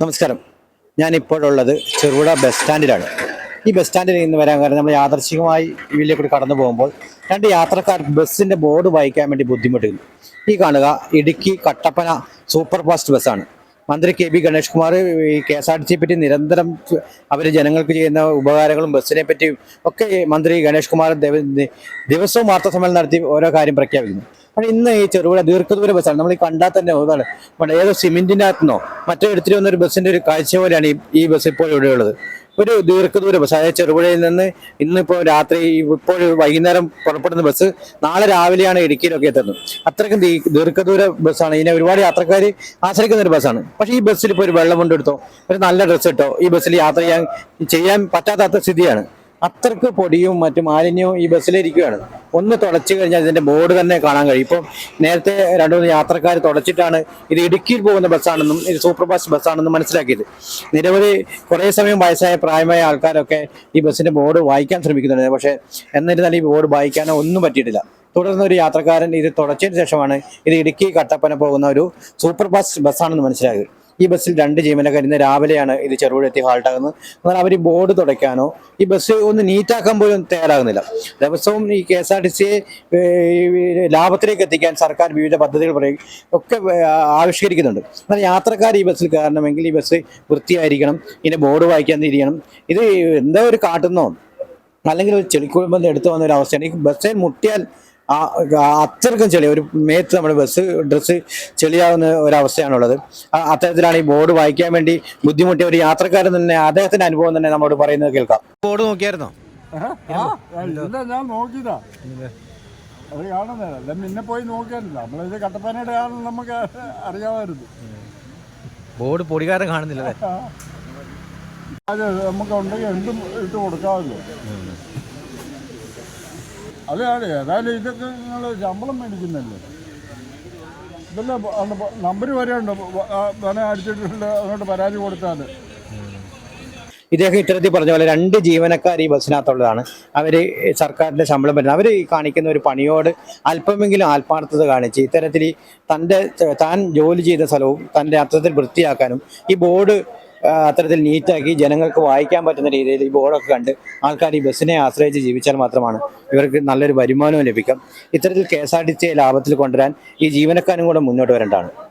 നമസ്കാരം. ഞാൻ ഇപ്പോഴുള്ളത് ചെറുപുഴ ബസ് സ്റ്റാൻഡിലാണ് ഈ ബസ് സ്റ്റാൻഡിൽ നിന്ന് വരാൻ കാരണം നമ്മൾ യാദർശികമായി ഇതിലെ കൂടി കടന്നു പോകുമ്പോൾ രണ്ട് യാത്രക്കാർ ബസ്സിന്റെ ബോർഡ് വായിക്കാൻ വേണ്ടി ബുദ്ധിമുട്ടുന്നു ഈ കാണുക ഇടുക്കി കട്ടപ്പന സൂപ്പർ ഫാസ്റ്റ് ബസ്സാണ് മന്ത്രി കെ ബി ഗണേഷ് കുമാർ ഈ കെ എസ് ആർ ടി സിയെ പറ്റി നിരന്തരം അവർ ജനങ്ങൾക്ക് ചെയ്യുന്ന ഉപകാരങ്ങളും ബസ്സിനെ പറ്റിയും ഒക്കെ മന്ത്രി ഗണേഷ് കുമാർ ദിവസവും വാർത്താ സമ്മേളനം നടത്തി ഓരോ കാര്യം പ്രഖ്യാപിക്കുന്നു. ഇന്ന് ഈ ചെറുപുഴ ദീർഘദൂര ബസ്സാണ്. നമ്മൾ ഈ കണ്ടാൽ തന്നെ ഒരുപാട് പണ്ട് ഏതോ സിമെന്റിന്റെ അകത്തുനിന്നോ മറ്റോ എടുത്തിട്ട് വന്ന ഒരു ബസ്സിന്റെ ഒരു കാഴ്ച പോലെയാണ് ഈ ബസ് ഇപ്പോൾ ഇവിടെ ഉള്ളത്. ഒരു ദീർഘദൂര ബസ് അതായത് ചെറുപുഴയിൽ നിന്ന് ഇന്നിപ്പോ രാത്രി ഇപ്പോൾ വൈകുന്നേരം പുറപ്പെടുന്ന ബസ് നാളെ രാവിലെയാണ് ഇടുക്കിയിലൊക്കെ എത്തുന്നത്. അത്രയ്ക്കും ദീർഘദൂര ബസ്സാണ്. ഇതിനെ ഒരുപാട് യാത്രക്കാർ ആശ്രയിക്കുന്ന ഒരു ബസ്സാണ്. പക്ഷേ ഈ ബസ്സിൽ ഇപ്പോൾ ഒരു വെള്ളം കൊണ്ടെടുത്തോ ഒരു നല്ല ഡ്രസ്സ് ഇട്ടോ ഈ ബസ്സിൽ യാത്ര ചെയ്യാൻ ചെയ്യാൻ പറ്റാത്ത സ്ഥിതിയാണ്. അത്രയ്ക്ക് പൊടിയും മറ്റു മാലിന്യവും ഈ ബസ്സിലിരിക്കുകയാണ്. ഒന്ന് തുടച്ചു കഴിഞ്ഞാൽ ഇതിന്റെ ബോർഡ് തന്നെ കാണാൻ കഴിയും. ഇപ്പം നേരത്തെ രണ്ടു മൂന്ന് യാത്രക്കാർ തുടച്ചിട്ടാണ് ഇത് ഇടുക്കിയിൽ പോകുന്ന ബസ്സാണെന്നും ഇത് സൂപ്പർ ഫാസ്റ്റ് ബസ്സാണെന്നും മനസ്സിലാക്കിയത്. നിരവധി കുറേ സമയം വയസ്സായ പ്രായമായ ആൾക്കാരൊക്കെ ഈ ബസ്സിന്റെ ബോർഡ് വായിക്കാൻ ശ്രമിക്കുന്നുണ്ട്. പക്ഷേ എന്നിരുന്നാലും ഈ ബോർഡ് വായിക്കാനോ ഒന്നും പറ്റിയിട്ടില്ല. തുടർന്ന് ഒരു യാത്രക്കാരൻ ഇത് തുടച്ചതിന് ശേഷമാണ് ഇത് ഇടുക്കി കട്ടപ്പന പോകുന്ന ഒരു സൂപ്പർ ഫാസ്റ്റ് ബസ്സാണെന്ന് മനസ്സിലായത്. ഈ ബസ്സിൽ രണ്ട് ജീവനക്കാർ ഇന്ന് രാവിലെയാണ് ഇത് ചെറുപുഴ എത്തി ഹാൾട്ടാകുന്നത് എന്നാൽ അവർ ബോർഡ് തുടയ്ക്കാനോ ഈ ബസ് ഒന്ന് നീറ്റാക്കാൻ പോലും തയ്യാറാകുന്നില്ല. ദിവസവും ഈ കെ എസ് ആർ ടി സിയെ ലാഭത്തിലേക്ക് എത്തിക്കാൻ സർക്കാർ വിവിധ പദ്ധതികൾ പറയും ഒക്കെ ആവിഷ്കരിക്കുന്നുണ്ട്. എന്നാൽ യാത്രക്കാർ ഈ ബസ്സിൽ കയറണമെങ്കിൽ ഈ ബസ് വൃത്തിയായിരിക്കണം ഇതിനെ ബോർഡ് വായിക്കാൻ തിരിയണം. ഇത് എന്താ ഒരു കാട്ടുന്നോ അല്ലെങ്കിൽ ഒരു ചെളിക്കുഴമ്പ് എടുത്തു വന്ന ഒരു അവസ്ഥയാണ്. ഈ ബസ്സിൽ മുട്ടിയാൽ ആ അത്രക്കും ചെളി. ഒരു മേത്ത് നമ്മുടെ ബസ് ഡ്രസ്സ് ചെളിയാവുന്ന ഒരവസ്ഥയാണുള്ളത്. അത്തരത്തിലാണ് ഈ ബോർഡ് വായിക്കാൻ വേണ്ടി ബുദ്ധിമുട്ടിയ ഒരു യാത്രക്കാരൻ തന്നെ അദ്ദേഹത്തിന്റെ അനുഭവം തന്നെ നമ്മോട് പറയുന്നത് കേൾക്കാം. ബോർഡ് നോക്കിയായിരുന്നോ? ഞാൻ നോക്കിയതാ? അത് കാണുന്നില്ല നിന്നെ പോയി നോക്കിയാലില്ല നമ്മളിത് കട്ടപ്പനയുടെ ആണെന്ന് നമുക്ക് അറിയാമായിരുന്നു. ബോർഡ് പൊടികാരം കാണുന്നില്ല അത് നമുക്ക് ഉണ്ടെങ്കിൽ എന്തും ഇട്ട് കൊടുക്കാമല്ലോ. അതെ അതെ ഏതായാലും ഇതൊക്കെ നിങ്ങൾ ശമ്പളം മേടിക്കുന്നല്ലേ ഇതെല്ലാം നമ്പർ വരെ ഉണ്ട് അടിച്ചിട്ടുണ്ട്. അങ്ങോട്ട് പരാതി കൊടുത്താൽ ഇദ്ദേഹം ഇത്തരത്തിൽ പറഞ്ഞ പോലെ രണ്ട് ജീവനക്കാർ ഈ ബസ്സിനകത്തുള്ളതാണ്. അവർ സർക്കാരിന്റെ ശമ്പളം വരുന്നത്. അവർ കാണിക്കുന്ന ഒരു പണിയോട് അല്പമെങ്കിലും ആത്മാർത്ഥത കാണിച്ച് ഇത്തരത്തിൽ തന്റെ താൻ ജോലി ചെയ്ത സ്ഥലവും തന്റെ അർത്ഥത്തിൽ വൃത്തിയാക്കാനും ഈ ബോർഡ് അത്തരത്തിൽ നീറ്റാക്കി ജനങ്ങൾക്ക് വായിക്കാൻ പറ്റുന്ന രീതിയിൽ ഈ ബോർഡൊക്കെ കണ്ട് ആൾക്കാർ ഈ ബസ്സിനെ ആശ്രയിച്ച് ജീവിച്ചാൽ മാത്രമാണ് ഇവർക്ക് നല്ലൊരു വരുമാനവും ലഭിക്കാം. ഇത്തരത്തിൽ കെ എസ് ആർ ടി സിയെ ലാഭത്തിൽ കൊണ്ടുവരാൻ ഈ ജീവനക്കാരും കൂടെ മുന്നോട്ട് വരേണ്ടതാണ്.